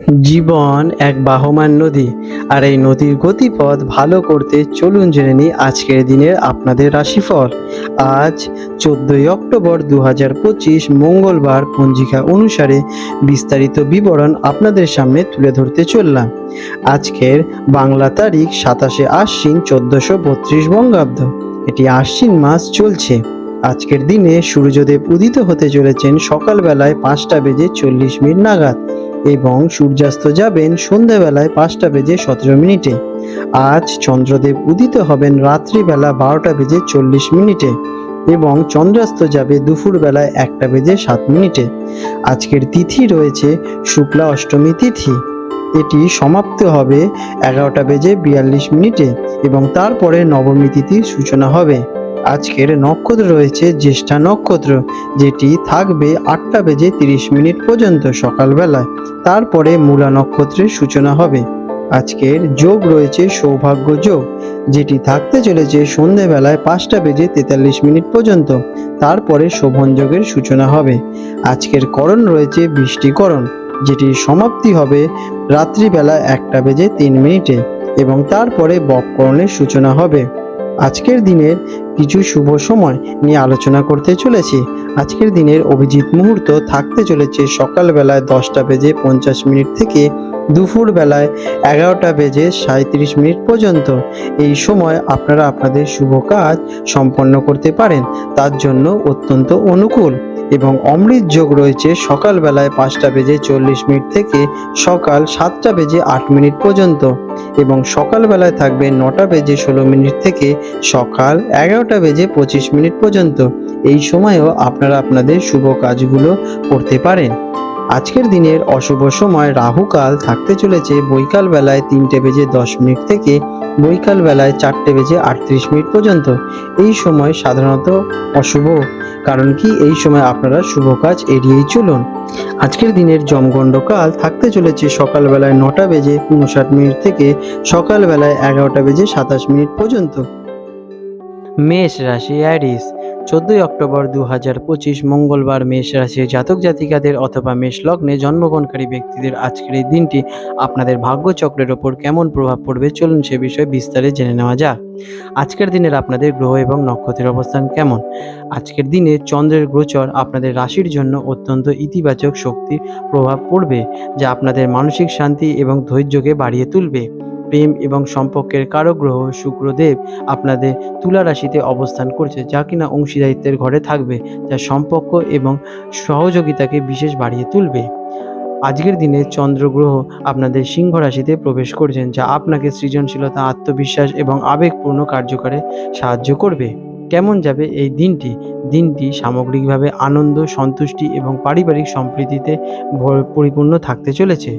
জীবন এক বাহমান নদী, আর এই নদীর গতিপথ ভালো করতে চলুন জেনে নিই আজকের দিনের আপনাদের রাশিফল। আজ চোদ্দই অক্টোবর দু হাজার পঁচিশ মঙ্গলবার পঞ্জিকা অনুসারে বিস্তারিত বিবরণ আপনাদের সামনে তুলে ধরতে চললাম। আজকের বাংলা তারিখ সাতাশে আশ্বিন চোদ্দশো বত্রিশ বঙ্গাব্দ। এটি আশ্বিন মাস চলছে। আজকের দিনে সূর্যদেব উদিত হতে চলেছেন সকালবেলায় পাঁচটা বেজে চল্লিশ মিনিট নাগাদ। এবং সূর্যাস্ত যাবেন সন্ধ্যাবেলায় পাঁচটা বেজে সতেরো মিনিটে। আজ চন্দ্রদেব উদিত হবেন রাত্রিবেলা বারোটা বেজে চল্লিশ মিনিটে এবং চন্দ্রাস্ত যাবে দুপুরবেলায় একটা বেজে সাত মিনিটে। আজকের তিথি রয়েছে শুক্লা অষ্টমী তিথি। এটি সমাপ্ত হবে এগারোটা বেজে বিয়াল্লিশ মিনিটে এবং তারপরে নবমী তিথির সূচনা হবে। আজকের নক্ষত্র রয়েছে জ্যেষ্ঠা নক্ষত্র, যেটি থাকবে আটটা বেজে তিরিশ মিনিট পর্যন্ত সকালবেলায়। তারপরে মূলা নক্ষত্রের সূচনা হবে। আজকের যোগ রয়েছে সৌভাগ্য যোগ, যেটি থাকতে চলেছে সন্ধেবেলায় পাঁচটা বেজে তেতাল্লিশ মিনিট পর্যন্ত। তারপরে শোভন যোগের সূচনা হবে। আজকের করণ রয়েছে বৃষ্টিকরণ যেটির সমাপ্তি হবে রাত্রিবেলা একটা বেজে তিন মিনিটে এবং তারপরে বককরণের সূচনা হবে। আজকের দিনের কিছু শুভ সময় নিয়ে আলোচনা করতে চলেছি। আজকের দিনের অভিজিৎ মুহূর্ত থাকতে চলেছে সকালবেলায় দশটা বেজে পঞ্চাশ মিনিট থেকে দুপুর বেলায় এগারোটা বেজে সাঁত্রিশ মিনিট পর্যন্ত। এই সময় আপনারা আপনাদের শুভ কাজ সম্পন্ন করতে পারেন। তার জন্য অত্যন্ত অনুকূল। এবং অমৃত যোগ রয়েছে সকালবেলায় পাঁচটা বেজে চল্লিশ মিনিট থেকে সকাল সাতটা বেজে আট মিনিট পর্যন্ত। এবং সকালবেলায় থাকবে নটা বেজে ষোলো মিনিট থেকে সকাল এগারোটা বেজে পঁচিশ মিনিট পর্যন্ত। এই সময়েও আপনারা আপনাদের শুভ কাজগুলো করতে পারেন। আজকের দিনের অশুভ সময় রাহুকাল থাকতে চলেছে। বৈকাল বেলায় তিনটে বেজে দশ মিনিট থেকে বৈকাল বেলায় চারটে বেজে আটত্রিশ মিনিট পর্যন্ত। এই সময় সাধারণত অশুভ। কারণ কি, এই সময় আপনারা শুভ কাজ এড়িয়েই চলুন। আজকের দিনের জমগণ্ডকাল থাকতে চলেছে সকালবেলায় নটা বেজে উনষাট মিনিট থেকে সকালবেলায় এগারোটা বেজে সাতাশ মিনিট পর্যন্ত। মেষ রাশি অ্যারিস চোদ্দই অক্টোবর দু হাজার পঁচিশ মঙ্গলবার মেষ রাশির জাতক জাতিকাদের অথবা মেষ লগ্নে জন্মগ্রহণকারী ব্যক্তিদের আজকের এই দিনটি আপনাদের ভাগ্যচক্রের ওপর কেমন প্রভাব পড়বে চলুন সে বিষয়ে বিস্তারে জেনে নেওয়া যাক। আজকের দিনের আপনাদের গ্রহ এবং নক্ষত্রের অবস্থান কেমন? আজকের দিনে চন্দ্রের গোচর আপনাদের রাশির জন্য অত্যন্ত ইতিবাচক শক্তির প্রভাব পড়বে, যা আপনাদের মানসিক শান্তি এবং ধৈর্যকে বাড়িয়ে তুলবে। প্রেম এবং সম্পর্কের কারক গ্রহ শুক্রদেব আপনাদের তুলা রাশিতে অবস্থান করছে, যা কিনা অংশীদারিত্বের ঘরে থাকবে, যা সম্পর্ক এবং সহযোগিতাকে বিশেষ বাড়িয়ে তুলবে। আজকের দিনে চন্দ্রগ্রহ আপনাদের সিংহ রাশিতে প্রবেশ করছেন, যা আপনাকে সৃজনশীলতা, আত্মবিশ্বাস এবং আবেগপূর্ণ কার্যকরে সাহায্য করবে। কেমন যাবে এই দিনটি? দিনটি সামগ্রিকভাবে আনন্দ, সন্তুষ্টি এবং পারিবারিক সম্প্রীতিতে পরিপূর্ণ থাকতে চলেছে।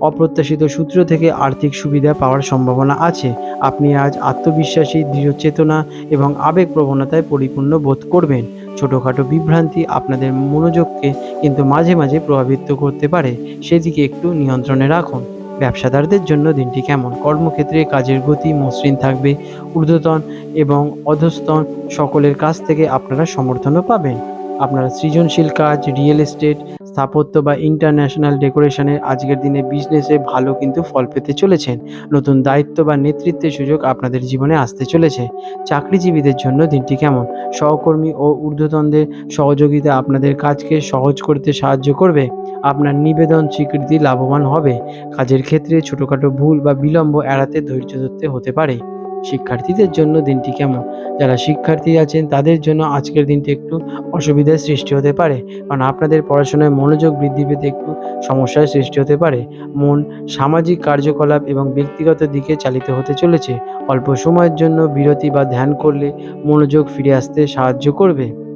অপ্রত্যাশিত সূত্র থেকে আর্থিক সুবিধা পাওয়ার সম্ভাবনা আছে। আপনি আজ আত্মবিশ্বাসী দৃঢ় চেতনা এবং আবেগ প্রবণতায় পরিপূর্ণ বোধ করবেন। ছোটোখাটো বিভ্রান্তি আপনাদের মনোযোগকে কিন্তু মাঝে মাঝে প্রভাবিত করতে পারে। সেদিকে একটু নিয়ন্ত্রণে রাখুন। ব্যবসাদারদের জন্য দিনটি কেমন? কর্মক্ষেত্রে কাজের গতি মসৃণ থাকবে। ঊর্ধ্বতন এবং অধস্তন সকলের কাছ থেকে আপনারা সমর্থনও পাবেন। আপনারা সৃজনশীল কাজ, রিয়েল এস্টেট স্থাপত্য বা ইন্টারন্যাশনাল ডেকোরেশনের আজকের দিনে বিজনেসে ভালো কিন্তু ফল পেতে চলেছেন। নতুন দায়িত্ব বা নেতৃত্বের সুযোগ আপনাদের জীবনে আসতে চলেছে। চাকরিজীবীদের জন্য দিনটি কেমন? সহকর্মী ও ঊর্ধ্বতনদের সহযোগিতা আপনাদের কাজকে সহজ করতে সাহায্য করবে। আপনার নিবেদন স্বীকৃতি লাভবান হবে। কাজের ক্ষেত্রে ছোটোখাটো ভুল বা বিলম্ব এড়াতে ধৈর্য ধরতে হতে পারে। শিক্ষার্থীদের জন্য দিনটি কেমন? যারা শিক্ষার্থী আছেন, তাদের জন্য আজকের দিনটি একটু অসুবিধার সৃষ্টি হতে পারে। কারণ আপনাদের পড়াশোনায় মনোযোগ বৃদ্ধি পেতে একটু সমস্যার সৃষ্টি হতে পারে। মন সামাজিক কার্যকলাপ এবং ব্যক্তিগত দিকে চালিত হতে চলেছে। অল্প সময়ের জন্য বিরতি বা ধ্যান করলে মনোযোগ ফিরে আসতে সাহায্য করবে।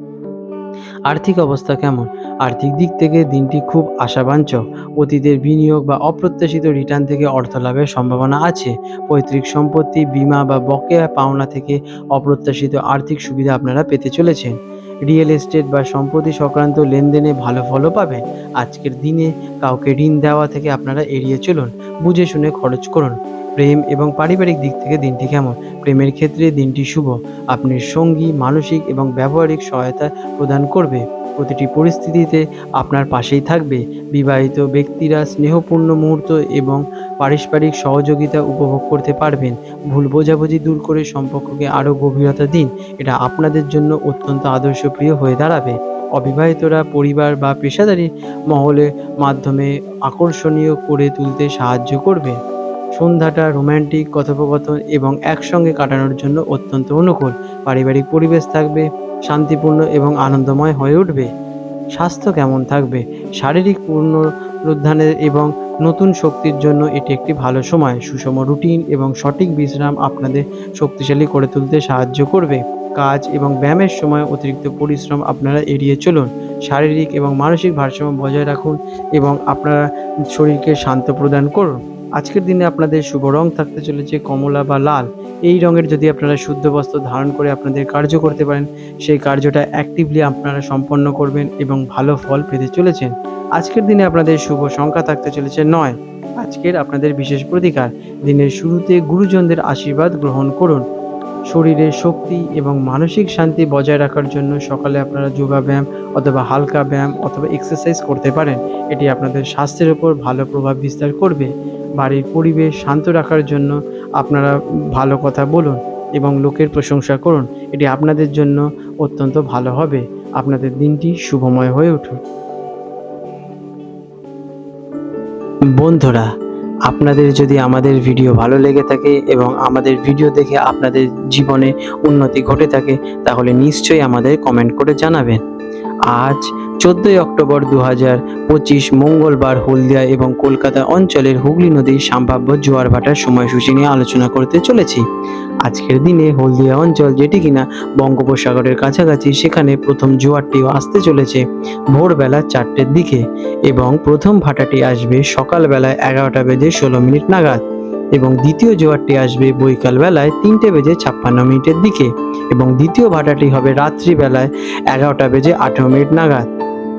আর্থিক অবস্থা কেমন? আর্থিক দিক থেকে দিনটি খুব আশাবাঞ্চক। অতীতের বিনিয়োগ বা অপ্রত্যাশিত রিটার্ন থেকে অর্থ লাভের সম্ভাবনা আছে। পৈতৃক সম্পত্তি, বীমা বা বকেয়া পাওনা থেকে অপ্রত্যাশিত আর্থিক সুবিধা আপনারা পেতে চলেছেন। রিয়েল এস্টেট বা সম্পত্তি সংক্রান্ত লেনদেনে ভালো ফলও পাবেন। আজকের দিনে কাউকে ঋণ দেওয়া থেকে আপনারা এড়িয়ে চলুন। বুঝে শুনে খরচ করুন। প্রেম এবং পারিবারিক দিক থেকে দিনটি কেমন? প্রেমের ক্ষেত্রে দিনটি শুভ। আপনার সঙ্গী, মানসিক এবং ব্যবহারিক সহায়তা প্রদান করবে। প্রতিটি পরিস্থিতিতে আপনার পাশেই থাকবে। বিবাহিত ব্যক্তিরা স্নেহপূর্ণ মুহূর্ত এবং পারস্পরিক সহযোগিতা উপভোগ করতে পারবেন। ভুল বোঝাবুঝি দূর করে সম্পর্ককে আরও গভীরতা দিন। এটা আপনাদের জন্য অত্যন্ত আদর্শপ্রিয় হয়ে দাঁড়াবে। অবিবাহিতরা পরিবার বা পেশাদারি মহলে মাধ্যমে আকর্ষণীয় করে তুলতে সাহায্য করবে। সন্ধ্যাটা রোম্যান্টিক কথোপকথন এবং একসঙ্গে কাটানোর জন্য অত্যন্ত অনুকূল। পারিবারিক পরিবেশ থাকবে, শান্তিপূর্ণ এবং আনন্দময় হয়ে উঠবে। স্বাস্থ্য কেমন থাকবে? শারীরিক পুনরুদ্ধানের এবং নতুন শক্তির জন্য এটি একটি ভালো সময়। সুষম রুটিন এবং সঠিক বিশ্রাম আপনাদের শক্তিশালী করে তুলতে সাহায্য করবে। কাজ এবং ব্যায়ামের সময় অতিরিক্ত পরিশ্রম আপনারা এড়িয়ে চলুন। শারীরিক এবং মানসিক ভারসাম্য বজায় রাখুন এবং আপনারা শরীরকে শান্ত প্রদান করুন। আজকের দিনে আপনাদের শুভ রং থাকতে চলেছে কমলা বা লাল। এই রঙের যদি আপনারা শুদ্ধ বস্ত্র ধারণ করে আপনাদের কার্য করতে পারেন, সেই কার্যটা অ্যাক্টিভলি আপনারা সম্পন্ন করবেন এবং ভালো ফল পেতে চলেছেন। আজকের দিনে আপনাদের শুভ সংখ্যা থাকতে চলেছে নয়। আজকের আপনাদের বিশেষ প্রতিকার, দিনের শুরুতে গুরুজনদের আশীর্বাদ গ্রহণ করুন। শরীরের শক্তি এবং মানসিক শান্তি বজায় রাখার জন্য সকালে আপনারা যোগা ব্যায়াম অথবা হালকা ব্যায়াম অথবা এক্সারসাইজ করতে পারেন। এটি আপনাদের স্বাস্থ্যের উপর ভালো প্রভাব বিস্তার করবে। বাড়ির পরিবেশ শান্ত রাখার জন্য আপনারা ভালো কথা বলুন এবং লোকের প্রশংসা করুন। এটি আপনাদের জন্য অত্যন্ত ভালো হবে। আপনাদের দিনটি শুভময় হয়ে উঠুক। বন্ধুরা, আপনাদের যদি আমাদের ভিডিও ভালো লেগে থাকে এবং আমাদের ভিডিও দেখে আপনাদের জীবনে উন্নতি ঘটে থাকে, তাহলে নিশ্চয়ই আমাদের কমেন্ট করে জানাবেন। আজ চোদ্দোই অক্টোবর দু পঁচিশ মঙ্গলবার হলদিয়া এবং কলকাতা অঞ্চলের হুগলি নদীর সম্ভাব্য জোয়ার ভাটার সময়সূচি নিয়ে আলোচনা করতে চলেছি। আজকের দিনে হলদিয়া অঞ্চল যেটি কিনা বঙ্গোপসাগরের কাছাকাছি, সেখানে প্রথম জোয়ারটিও আসতে চলেছে ভোরবেলা চারটের দিকে এবং প্রথম ভাটাটি আসবে সকালবেলায় এগারোটা বেজে ষোলো মিনিট নাগাদ এবং দ্বিতীয় জোয়ারটি আসবে বৈকাল বেলায় তিনটে বেজে ছাপ্পান্ন মিনিটের দিকে এবং দ্বিতীয় ভাটাটি হবে রাত্রিবেলায় এগারোটা বেজে আঠেরো মিনিট নাগাদ।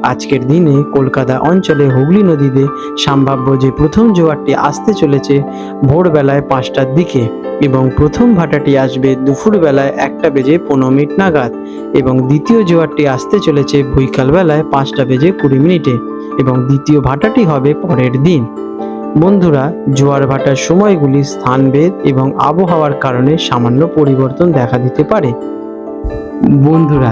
আজকের দিনে কলকাতা অঞ্চলে হুগলি নদীতে সম্ভাব্য যে প্রথম জোয়ারটি আসতে চলেছে ভোরবেলায় পাঁচটার দিকে এবং প্রথম ভাটাটি আসবে দুপুরবেলায় একটা বেজে পনেরো মিনিট নাগাদ এবং দ্বিতীয় জোয়ারটি আসতে চলেছে বৈকালবেলায় পাঁচটা বেজে কুড়ি মিনিটে এবং দ্বিতীয় ভাটাটি হবে পরের দিন। বন্ধুরা, জোয়ার ভাটার সময়গুলি স্থানভেদ এবং আবহাওয়ার কারণে সামান্য পরিবর্তন দেখা দিতে পারে। বন্ধুরা